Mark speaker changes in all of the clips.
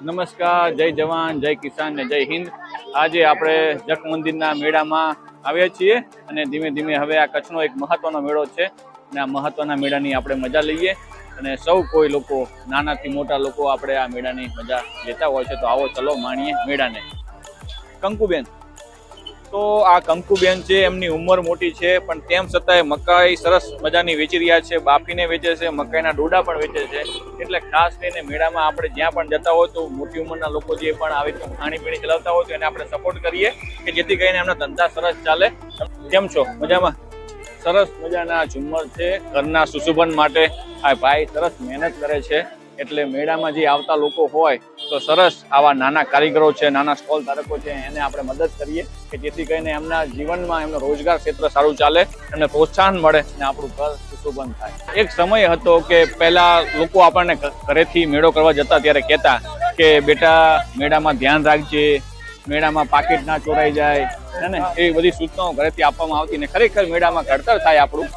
Speaker 1: નમસ્કાર, જય જવાન, જય કિસાન ને જય હિન્દ. આજે આપણે જખ મંદિરના મેળામાં આવ્યા છીએ અને ધીમે ધીમે હવે આ કચ્છનો એક મહત્વનો મેળો છે અને આ મહત્વના મેળાની આપણે મજા લઈએ અને સૌ કોઈ લોકો, નાનાથી મોટા લોકો આપણે આ મેળાની મજા લેતા હોય છે. તો આવો ચલો માણીએ મેળાને. કંકુબેન તો આ કંકુબેન છે, એમની ઉંમર મોટી છે, પણ તેમ છતાંય મકાઈ સરસ મજાની વેચી રહ્યા છે, બાફીને વેચે છે, મકાઈના ડોડા પણ વેચે છે. એટલે ખાસ કરીને મેળામાં આપણે જ્યાં પણ જતા હોય તો મોટી ઉંમરના લોકો જે પણ આવી ખાણીપીણી ચલાવતા હોય તો એને આપણે સપોર્ટ કરીએ કે જેથી કરીને એમના ધંધા સરસ ચાલે. કેમ છો? મજામાં? સરસ મજાના ઝુમ્મર છે, ઘરના સુશોભન માટે. આ ભાઈ સરસ મહેનત કરે છે. એટલે મેળામાં જે આવતા લોકો હોય, તો સરસ આવા નાના કારીગરો છે, નાના સ્ટોલ ધારકો છે, એને આપણે મદદ કરીએ કે જેથી કરીને એમના જીવનમાં એમનો રોજગાર ક્ષેત્ર સારું ચાલે એમને પ્રોત્સાહન મળે અને આપણું ઘર સુશોભન થાય. એક સમય હતો કે પહેલા લોકો આપણને ઘરેથી મેળો કરવા જતા ત્યારે કહેતા કે, બેટા, મેળામાં ધ્યાન રાખજે, મેળામાં પાકીટ ના ચોરાઈ જાય. ને? એવી બધી સૂચનાઓ ઘરેથી આપવામાં આવતી ને ખરેખર મેળામાં ઘડતર થાય આપણું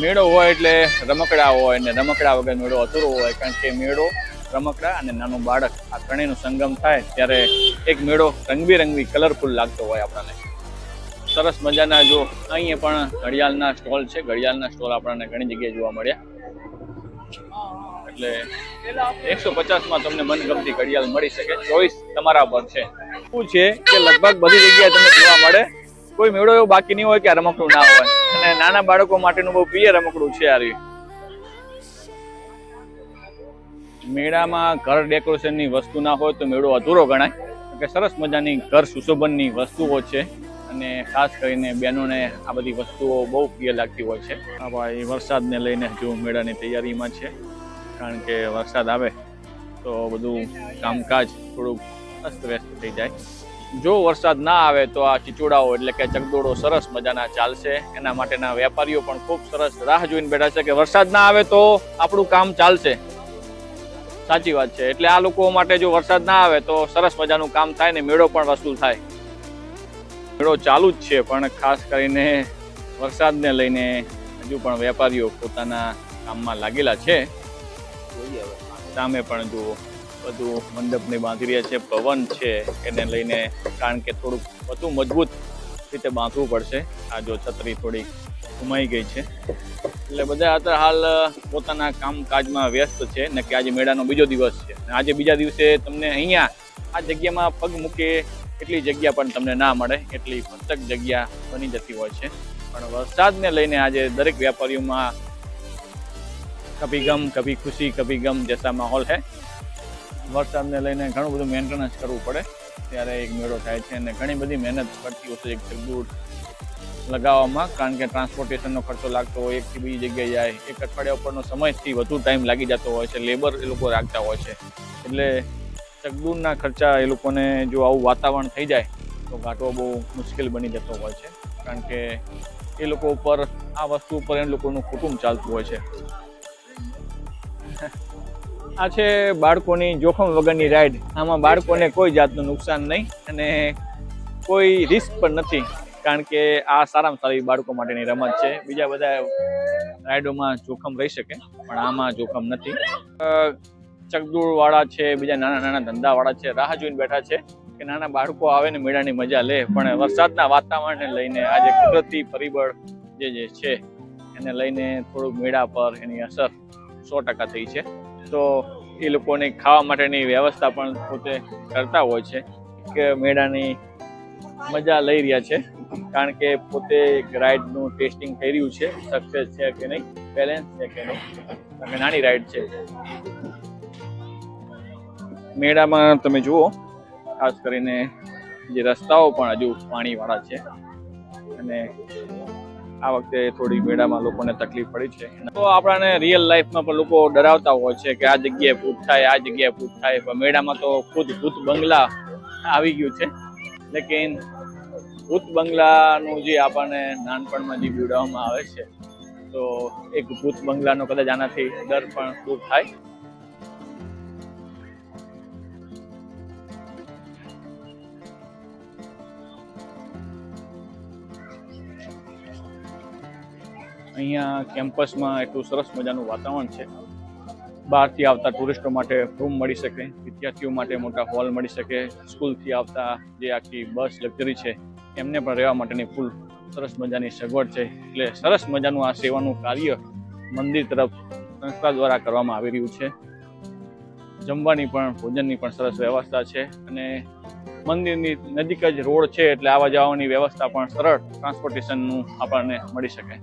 Speaker 1: મેળો હોય એટલે રમકડા હોય ને રમકડા વગર મેળો અધૂરો હોય કારણ કે મેળો, રમકડા અને નાનું બાળક આ ત્રણેયનો સંગમ થાય ત્યારે એક મેળો રંગબેરંગી કલરફુલ લાગતો હોય આપણને. સરસ મજાના જો અહીંયા પણ ઘડિયાળના સ્ટોલ છે. ઘડિયાળના સ્ટોલ આપણને ઘણી જગ્યાએ જોવા મળ્યા. એટલે એકસો પચાસમાં તમને મનગમતી ઘડિયાળ મળી શકે. ચોઈસ તમારા પર છે. શું છે કે લગભગ બધી જગ્યાએ તમને જોવા મળે. કોઈ મેળો એવો બાકી નહીં હોય કે રમકડું ના હોય. અને નાના બાળકો માટેનું બહુ પ્રિય રમકડું છે આ મેળામાં ઘર ડેકોરેશનની વસ્તુ ના હોય તો મેળો અધૂરો ગણાય. કે સરસ મજાની ઘર સુશોભનની વસ્તુઓ છે અને ખાસ કરીને બહેનોને આ બધી વસ્તુઓ બહુ પ્રિય લાગતી હોય છે. આ ભાઈ, વરસાદને લઈને હજુ મેળાની તૈયારીમાં છે. કારણ કે વરસાદ આવે તો બધું કામકાજ થોડુંક અસ્તવ્યસ્ત થઈ જાય. જો વરસાદ ના આવે તો આ ચીચોડાઓ એટલે કે ચકદોડો સરસ મજાના ચાલશે. એના માટેના વેપારીઓ પણ ખૂબ સરસ રાહ જોઈને બેઠા છે કે વરસાદ ના આવે તો આપણું કામ ચાલશે. સાચી વાત છે. એટલે આ લોકો માટે જો વરસાદ ના આવે તો સરસ મજાનું કામ થાય ને મેળો પણ વસૂલ થાય. મેળો ચાલુ જ છે પણ ખાસ કરીને વરસાદને લઈને હજુ પણ વેપારીઓ પોતાના કામમાં લાગેલા છે. સામે પણ જુઓ. બધું મંડપને બાંધી રહ્યા છે પવન છે, એને લઈને કારણ કે થોડુંક વધુ મજબૂત રીતે બાંધવું પડશે. આ જો છત્રી થોડી ઘુમાઈ ગઈ છે. એટલે બધા અત્યારે હાલ પોતાના કામકાજમાં વ્યસ્ત છે ને કે આજે મેળાનો બીજો દિવસ છે. આજે બીજા દિવસે તમને અહીંયા આ જગ્યામાં પગ મૂકે એટલી જગ્યા પણ તમને ના મળે, એટલી ભરચક જગ્યા બની જતી હોય છે. પણ વરસાદને લઈને આજે દરેક વેપારીઓમાં કભી ગમ કભી ખુશી કભી ગમ જૈસા માહોલ હે. વરસાદને લઈને ઘણું બધું મેન્ટેનન્સ કરવું પડે. ત્યારે એક મેળો થાય છે અને ઘણી બધી મહેનત પડતી હોય છે એક દૂર લગાવવામાં, કારણ કે ટ્રાન્સપોર્ટેશનનો ખર્ચો લાગતો હોય એકથી બીજી જગ્યાએ જાય, એક અઠવાડિયા ઉપરનો સમયથી વધુ ટાઈમ લાગી જતો હોય છે લેબર એ લોકો રાખતા હોય છે. એટલે ચકદૂરના ખર્ચા એ લોકોને જો આવું વાતાવરણ થઈ જાય, તો ગાંઠવો બહુ મુશ્કેલ બની જતો હોય છે. કારણ કે એ લોકો ઉપર, આ વસ્તુ ઉપર એ લોકોનું કુટુંબ ચાલતું હોય છે. આ છે બાળકોની જોખમ વગરની રાઈડ આમાં બાળકોને કોઈ જાતનું નુકસાન નહીં અને કોઈ રિસ્ક પણ નથી કારણ કે આ સારામાં સારી બાળકો માટેની રમત છે. બીજા બધા રાઈડોમાં જોખમ રહી શકે પણ આમાં જોખમ નથી. અ, છે બીજા નાના નાના ધંધાવાળા છે રાહ જોઈને બેઠા છે કે નાના બાળકો આવે ને મેળાની મજા લે પણ વરસાદના વાતાવરણને લઈને આજે કુદરતી પરિબળ જે જે છે એને લઈને થોડુંક મેળા પર એની અસર સો ટકા થઈ છે. તો એ લોકોને ખાવા માટેની વ્યવસ્થા પણ પોતે કરતા હોય છે કે મેળાની મજા લઈ રહ્યા છે. કારણ કે પોતે રાઈડનું ટેસ્ટિંગ થઈ રહ્યું છે સક્સેસ છે કે નહીં બેલેન્સ છે કે નહીં, કારણ નાની રાઈડ છે. મેળામાં તમે જુઓ, ખાસ કરીને જે રસ્તાઓ પણ હજુ પાણીવાળા છે અને આ વખતે થોડી મેળામાં લોકોને તકલીફ પડી છે. તો આપણાને રિયલ લાઈફમાં પણ લોકો ડરાવતા હોય છે કે આ જગ્યાએ ભૂત થાય, આ જગ્યાએ ભૂત થાય. પણ મેળામાં તો ખુદ ભૂત બંગલા આવી ગયું છે. લેકિન ભૂત બંગલાનું જે આપણને નાનપણમાં જે બીવડાવવામાં આવે છે, તો એક ભૂત બંગલાનો કદાચ આનાથી ડર પણ દૂર થાય. અહીંયા કેમ્પસમાં એટલું સરસ મજાનું વાતાવરણ છે. બહારથી આવતા ટુરિસ્ટો માટે રૂમ મળી શકે, વિદ્યાર્થીઓ માટે મોટા હોલ મળી શકે, સ્કૂલથી આવતા જે આખી બસ, લક્ઝરી છે, એમને પણ રહેવા માટેની ફૂલ સરસ મજાની સગવડ છે. એટલે સરસ મજાનું આ સેવાનું કાર્ય મંદિર તરફ સંસ્થા દ્વારા કરવામાં આવી રહ્યું છે. જમવાની પણ, ભોજનની પણ સરસ વ્યવસ્થા છે અને મંદિરની નજીક જ રોડ છે એટલે આવવા જવાની વ્યવસ્થા પણ સરળ ટ્રાન્સપોર્ટેશનનું આપણને મળી શકે.